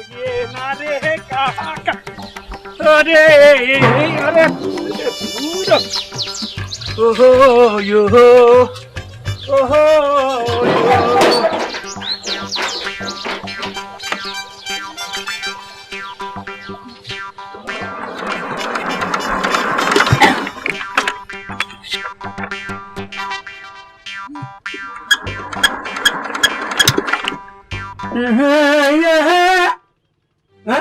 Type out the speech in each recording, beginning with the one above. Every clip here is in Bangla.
ওরে না রে কাকা আরে আরে পুরো ওহো ইয়ো ওহো ইয়ো। হ্যাঁ? ও। না,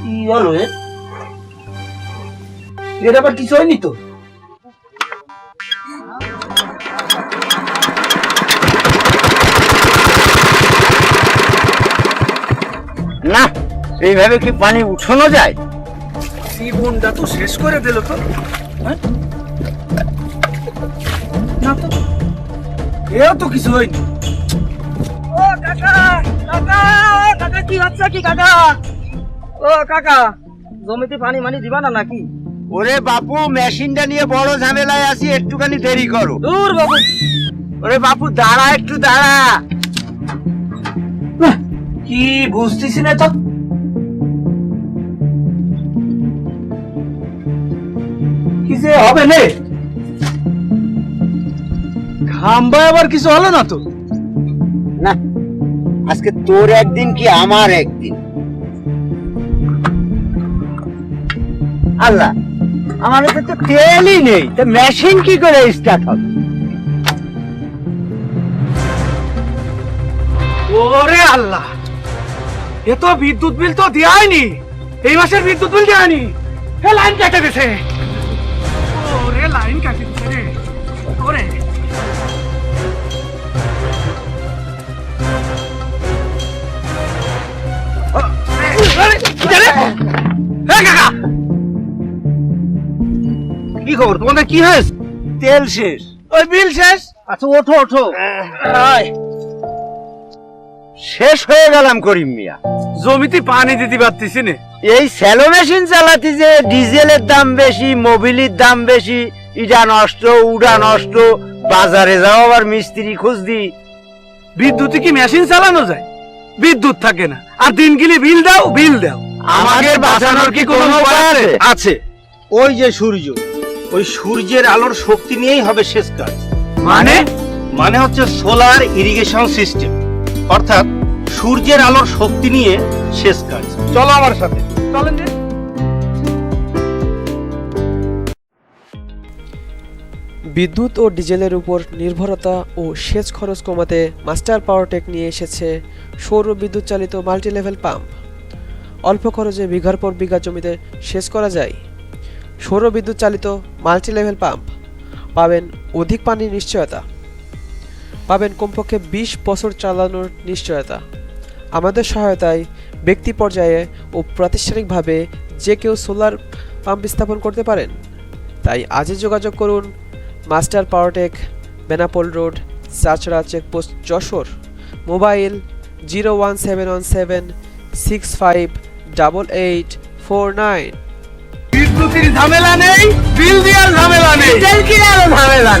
কি হলো? এর আবার কিছু হয়নি তো? না এইভাবে কি পানি উঠানো যায়? জীবনটা তো শেষ করে দিল তো। হ্যাঁ? এও তো কিছু হয়নি। ও কাকা কাকা কাকা কি হচ্ছে কি কাকা? ও কাকা জমিতে পানি মানি দিবা না নাকি? ওরে বাপু মেশিনটা নিয়ে বড় ঝামেলায় আছি একটুখানি দেরি করো। দূর বাবু। ওরে বাপু দাঁড়া একটু দাঁড়া। কি বুঝতেছি না তো। কি যে হবে নে? আবার কিছু হলো না তো? না আজকে তোর একদিন কি আমার একদিন? আল্লাহ আমার কাছে তো তেলই নেই তো মেশিন কি করে স্টার্ট হবে? ওরে আল্লাহ এ তো বিদ্যুৎ বিল তো দেয়নি এই মাসের বিদ্যুৎ বিল দেয়নি এ লাইন কেটে দিছে। ওরে লাইন কেটে দিছে রে ওরে। কাকা! কি খবর? তোমাদের কি হয়েছে? তেল শেষ। ওই বিল শেষ? আচ্ছা ওঠো ওঠো। শেষ হয়ে গেলাম করিম মিয়া। জমিতে পানি দিতে পারতেছি না। এই স্যালো মেশিন চালাতে যে ডিজেলের দাম বেশি মোবিলির দাম বেশি ইটা নষ্ট উডা নষ্ট বাজারে যাও আবার মিস্ত্রি খোঁজ দি বিদ্যুতে কি মেশিন চালানো যায়? বিদ্যুৎ থাকে না। আর দিন গেলে বিল দাও বিল দাও। আমাদের বাঁচানোর কি কোনো উপায় আছে? আছে? ওই যে সূর্য ওই সূর্যের আলোর শক্তি নিয়েই হবে শেষ কাজ। মানে? মানে হচ্ছে সোলার ইরিগেশন সিস্টেম। অর্থাৎ সূর্যের আলোর শক্তি নিয়ে শেষ কাজ। চলো আমার সাথে। চলেন যে। বিদ্যুৎ ও ডিজেলের উপর নির্ভরতা ও সেচ খরচ কমাতে মাস্টার পাওয়ারটেক নিয়ে এসেছে সৌর বিদ্যুৎ চালিত মাল্টিলেভেল পাম্প। অল্প খরচে বিঘার পর বিঘা জমিতে সেচ করা যায়। সৌর বিদ্যুৎ চালিত মাল্টি লেভেল পাম্প। পাবেন অধিক পানির নিশ্চয়তা। পাবেন কমপক্ষে বিশ বছর চালানোর নিশ্চয়তা। আমাদের সহায়তায় ব্যক্তি পর্যায়ে ও প্রাতিষ্ঠানিকভাবে যে কেউ সোলার পাম্প স্থাপন করতে পারেন। তাই আজই যোগাযোগ করুন master Powertech, Benapole road চাচড়া checkpost Jessore. Mobile zero one seven one seven six five double eight four nine বিদ্যুতের ঝামেলা নেই বিল দেওয়ার ঝামেলা নেই। ঝামেলা